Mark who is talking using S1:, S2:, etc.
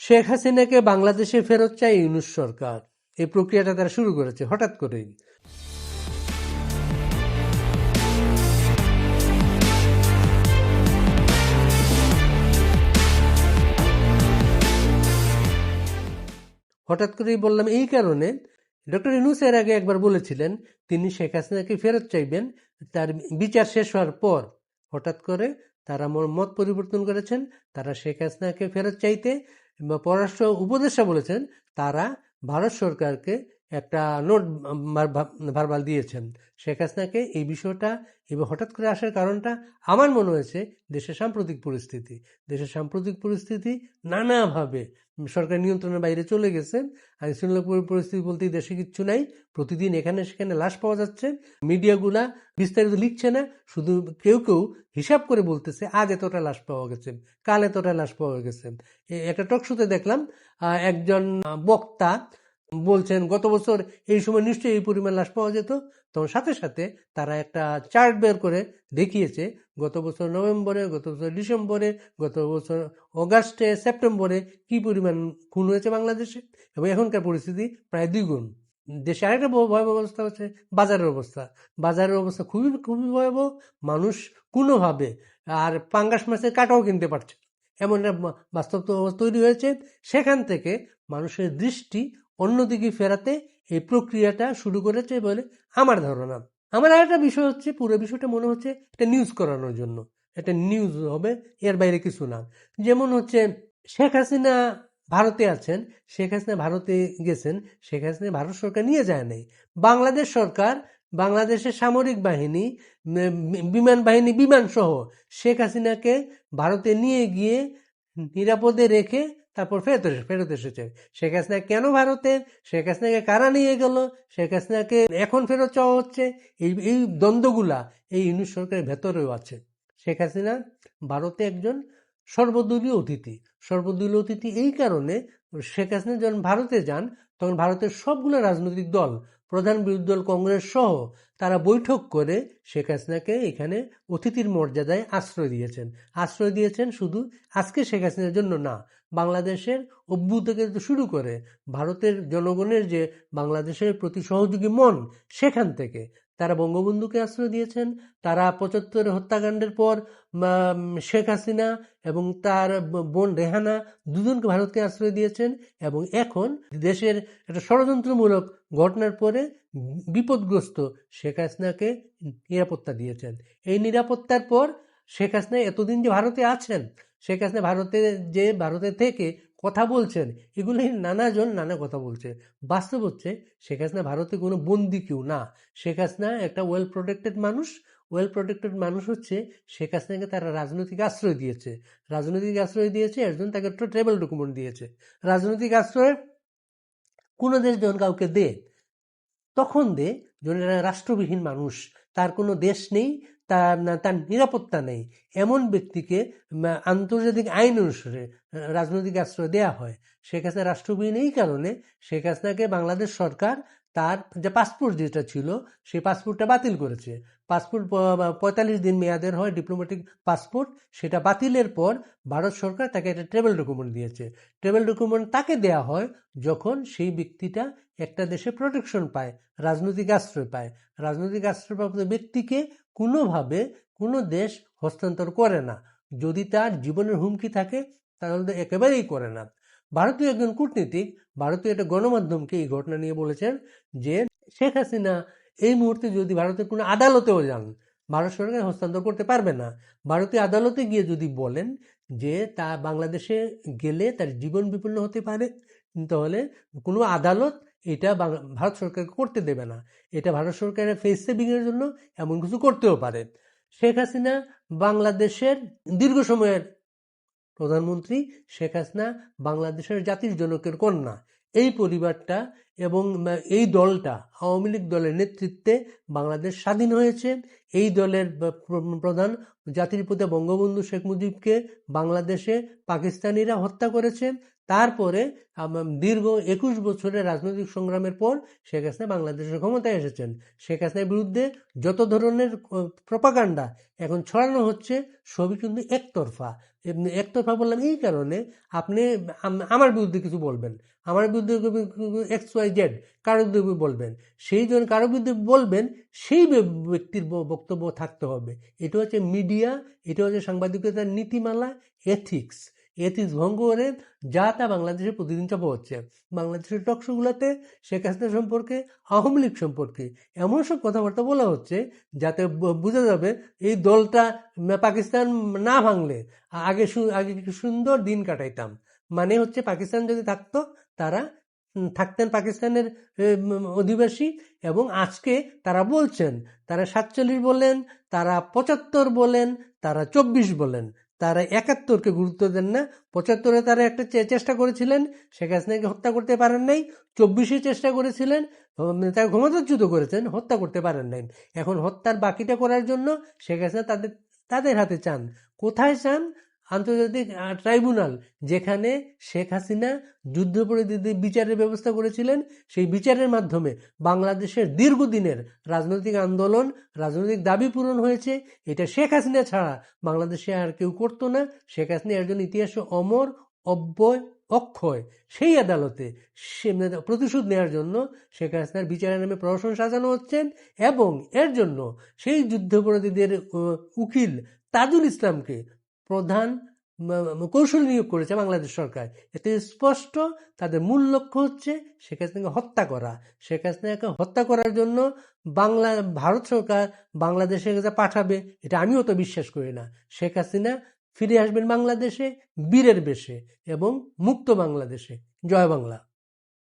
S1: শেখ হাসিনাকে বাংলাদেশে ফেরত চায় ইউনুস সরকার। এই প্রক্রিয়াটা তারা শুরু করেছে, হঠাৎ করেই। হঠাৎ করেই বললাম, এই কারণে ডক্টর ইউনুস এর আগে একবার বলেছিলেন, তিনি শেখ হাসিনাকে ফেরত চাইবেন, তার বিচার শেষ হওয়ার পর। হঠাৎ করে তারা মত পরিবর্তন করেছেন, তারা শেখ হাসিনাকে ফেরত চাইতে বা পররাষ্ট্র উপদেষ্টা বলেছেন তারা ভারত সরকারকে একটা নোট ভারবাল দিয়েছেন। শেখ হাসিনাকে এই বিষয়টা এবার হঠাৎ করে আসার কারণটা আমার মনে হয়েছে দেশের সাম্প্রতিক পরিস্থিতি। দেশের সাম্প্রতিক পরিস্থিতি নানাভাবে সরকার নিয়ন্ত্রণের বাইরে চলে গেছে। আইন শৃঙ্খলা পরিস্থিতি বলতে দেশে কিচ্ছু নাই। প্রতিদিন এখানে সেখানে লাশ পাওয়া যাচ্ছে। মিডিয়াগুলা বিস্তারিত লিখছে না। শুধু কেউ কেউ হিসাব করে বলতেছে, আজ এতটা লাশ পাওয়া গেছে, কাল এতটা লাশ পাওয়া গেছে। একটা টকশোতে দেখলাম একজন বক্তা বলছেন, গত বছর এই সময় নিশ্চয়ই এই পরিমাণ লাশ পাওয়া যেত। তখন সাথে সাথে তারা একটা চার্ট বের করে দেখিয়েছে, গত বছর নভেম্বরে, গত বছর ডিসেম্বরে, গত বছর অগাস্টে, সেপ্টেম্বরে কি পরিমাণ খুন হয়েছে বাংলাদেশে এবং এখনকার পরিস্থিতি প্রায় দ্বিগুণ। দেশে আরেকটা ভয়- ভয়াবহ অবস্থা হচ্ছে, বাজারের অবস্থা। বাজারের অবস্থা খুবই খুবই ভয়াবহ। মানুষ কোনোভাবে আর পাঙ্গাস মাছের কাটাও কিনতে পারছে। এমন একটা বাস্তব তৈরি হয়েছে। সেখান থেকে মানুষের দৃষ্টি অন্যদিকে ফেরাতে এই প্রক্রিয়াটা শুরু করেছে বলে আমার ধারণা। আমার আরেকটা বিষয় হচ্ছে, পুরো বিষয়টা মনে হচ্ছে একটা নিউজ করানোর জন্য। একটা নিউজ হবে, এর বাইরে কিছু না। যেমন হচ্ছে, শেখ হাসিনা ভারতে আছেন, শেখ হাসিনা ভারতে গেছেন, শেখ হাসিনা ভারত সরকার নিয়ে যায় নাই। বাংলাদেশ সরকার বাংলাদেশের সামরিক বাহিনী বিমান বাহিনী বিমান সহ শেখ হাসিনাকে ভারতে নিয়ে গিয়ে নিরাপদে রেখে তারপর ফেরত ফেরত এসেছে। শেখ হাসিনা কেন ভারতে? শেখ হাসিনাকে কারা নিয়ে গেল? শেখ হাসিনাকে এখন ফেরত চাওয়া হচ্ছে? এই এই দ্বন্দ্বগুলা এই ইউনিট সরকারের ভেতরেও আছে। শেখ হাসিনা ভারতে একজন সর্বদলীয় অতিথি। সর্বদলীয় অতিথি এই কারণে শেখ হাসিনা যখন ভারতে যান, তখন ভারতের সবগুলো রাজনৈতিক দল প্রধান বিরোধী দল কংগ্রেস সহ তারা বৈঠক করে শেখ হাসিনাকে এখানে অতিথির মর্যাদায় আশ্রয় দিয়েছেন। আশ্রয় দিয়েছেন শুধু আজকে শেখ হাসিনার জন্য না, বাংলাদেশের অভ্যুত শুরু করে, ভারতের জনগণের যে বাংলাদেশের প্রতি সহযোগী মন সেখান থেকে তারা বঙ্গবন্ধুকে আশ্রয় দিয়েছেন, তারা পঁচাত্তর হত্যাকাণ্ডের পর শেখ হাসিনা এবং তার বোন রেহানা দুজনকে ভারতকে আশ্রয় দিয়েছেন এবং এখন দেশের একটা ষড়যন্ত্রমূলক ঘটনার পরে বিপদগ্রস্ত শেখ হাসিনাকে নিরাপত্তা দিয়েছেন। এই নিরাপত্তার পর শেখ হাসিনা এতদিন যে ভারতে আছেন, শেখ হাসিনা ভারতে যে, ভারতে থেকে কথা বলছেন এগুলি নানাজন নানা কথা বলছে। বাস্তব হচ্ছে, শেখ হাসিনা ভারতে কোনো বন্দি কেউ না। শেখ হাসিনা একটা ওয়েল প্রোটেক্টেড মানুষ। ওয়েল প্রোটেক্টেড মানুষ হচ্ছে শেখ হাসিনাকে তারা রাজনৈতিক আশ্রয় দিয়েছে। রাজনৈতিক আশ্রয় দিয়েছে, এর জন্য তাকে একটা ট্রাভেল ডকুমেন্ট দিয়েছে। রাজনৈতিক আশ্রয় কোনো দেশ যখন কাউকে দে, তখন দে, যখন রাষ্ট্রবিহীন মানুষ তার কোনো দেশ নেই, তার তার নিরাপত্তা নেই। এমন ব্যক্তিকে আন্তর্জাতিক আইন অনুসারে রাজনৈতিক আশ্রয় দেয়া হয়। শেখ হাসিনা রাষ্ট্রবিহীন এই কারণে শেখ হাসিনাকে বাংলাদেশ সরকার তার যে পাসপোর্ট যেটা ছিল, সেই পাসপোর্টটা বাতিল করেছে। পাসপোর্ট পঁয়তাল্লিশ দিন মেয়াদের হয় ডিপ্লোম্যাটিক পাসপোর্ট সেটা বাতিলের পর ভারত সরকার তাকে একটা ট্রাভেল ডকুমেন্ট দিয়েছে। ট্রাভেল ডকুমেন্ট তাকে দেয়া হয় যখন সেই ব্যক্তিটা একটা দেশে প্রোটেকশন পায়, রাজনৈতিক আশ্রয় পায়। রাজনৈতিক আশ্রয়প্রাপ্ত ব্যক্তিকে কোনোভাবে কোনো দেশ হস্তান্তর করে না। যদি তার জীবনের হুমকি থাকে, তাহলে তো একেবারেই করে না। ভারতীয় একজন কূটনীতিক, ভারতীয় একটা গণমাধ্যমকে এই ঘটনা নিয়ে বলেছেন যে, শেখ হাসিনা এই মুহূর্তে যদি ভারতের কোনো আদালতেও যান, ভারত সরকার হস্তান্তর করতে পারবে না। ভারতীয় আদালতে গিয়ে যদি বলেন যে, তা বাংলাদেশে গেলে তার জীবন বিপন্ন হতে পারে, তাহলে কোনো আদালত এটা ভারত সরকারকে করতে দেবে না। এটা ভারত সরকারের ফেস সেভিংয়ের জন্য এমন কিছু করতেও পারে। শেখ হাসিনা বাংলাদেশের দীর্ঘ সময়ের প্রধানমন্ত্রী, শেখ হাসিনা বাংলাদেশের জাতির জনকের কন্যা। এই পরিবারটা এবং এই দলটা, আওয়ামী লীগ দলের নেতৃত্বে বাংলাদেশ স্বাধীন হয়েছে। এই দলের প্রধান জাতির পিতা বঙ্গবন্ধু শেখ মুজিবকে বাংলাদেশে পাকিস্তানিরা হত্যা করেছে। তারপরে দীর্ঘ একুশ বছরের রাজনৈতিক সংগ্রামের পর শেখ হাসিনা বাংলাদেশের ক্ষমতায় এসেছেন। শেখ হাসিনার বিরুদ্ধে যত ধরনের প্রপাগান্ডা এখন ছড়ানো হচ্ছে, সবই কিন্তু একতরফা। একতরফা বললাম এই কারণে আপনি আমার বিরুদ্ধে কিছু বলবেন। আমার বিরুদ্ধে এক্স ওয়াই জেড কারোর বিরুদ্ধে বলবেন। সেই জন্য কারোর বিরুদ্ধে বলবেন, সেই ব্যক্তির বক্তব্য থাকতে হবে। এটা হচ্ছে মিডিয়া, এটা হচ্ছে সাংবাদিকতার নীতিমালা এথিক্স এথিক্স ভঙ্গ যা তা বাংলাদেশে প্রতিদিন চাপা হচ্ছে বাংলাদেশের টকশোগুলোতে শেখ হাসিনা সম্পর্কে, আওয়ামী লীগ সম্পর্কে এমন সব কথাবার্তা বলা হচ্ছে যাতে বোঝা যাবে এই দলটা পাকিস্তান না ভাঙলে আগে আগে সুন্দর দিন কাটাইতাম। মানে হচ্ছে পাকিস্তান যদি থাকতো, তারা থাকতেন পাকিস্তানের অধিবাসী এবং আজকে তারা বলছেন, তারা সাতচল্লিশ বলেন, তারা পঁচাত্তর বলেন, তারা চব্বিশ বলেন। তারা একাত্তরকে গুরুত্ব দেন না। পঁচাত্তরে তারা একটা চেষ্টা করেছিলেন, শেখ হাসিনাকে হত্যা করতে পারেন নাই। চব্বিশে চেষ্টা করেছিলেন তারা ক্ষমতাচ্যুত করেছেন, হত্যা করতে পারেন নাই। এখন হত্যার বাকিটা করার জন্য শেখ হাসিনা তাদের তাদের হাতে চান। কোথায় চান? আন্তর্জাতিক ট্রাইব্যুনাল, যেখানে শেখ হাসিনা যুদ্ধপরাধীদের বিচারের ব্যবস্থা করেছিলেন। সেই বিচারের মাধ্যমে বাংলাদেশের দীর্ঘদিনের রাজনৈতিক আন্দোলন, রাজনৈতিক দাবি পূরণ হয়েছে। এটা শেখ হাসিনা ছাড়া বাংলাদেশে আর কেউ করতো না। শেখ হাসিনা একজন ইতিহাসে অমর, অব্যয়, অক্ষয়। সেই আদালতে সে মানে প্রতিশোধ নেওয়ার জন্য শেখ হাসিনার বিচারের নামে প্রহসন সাজানো হচ্ছেন এবং এর জন্য সেই যুদ্ধাপরাধীদের উকিল তাজুল ইসলামকে প্রধান কৌশল নিয়োগ করেছে বাংলাদেশ সরকার। এতে স্পষ্ট তাদের মূল লক্ষ্য হচ্ছে শেখ হাসিনাকে হত্যা করা। শেখ হাসিনাকে হত্যা করার জন্য বাংলা, ভারত সরকার বাংলাদেশে যা পাঠাবে, এটা আমিও তো বিশ্বাস করি না। শেখ হাসিনা ফিরে আসবেন বাংলাদেশে, বীরের বেশে এবং মুক্ত বাংলাদেশে। জয় বাংলা।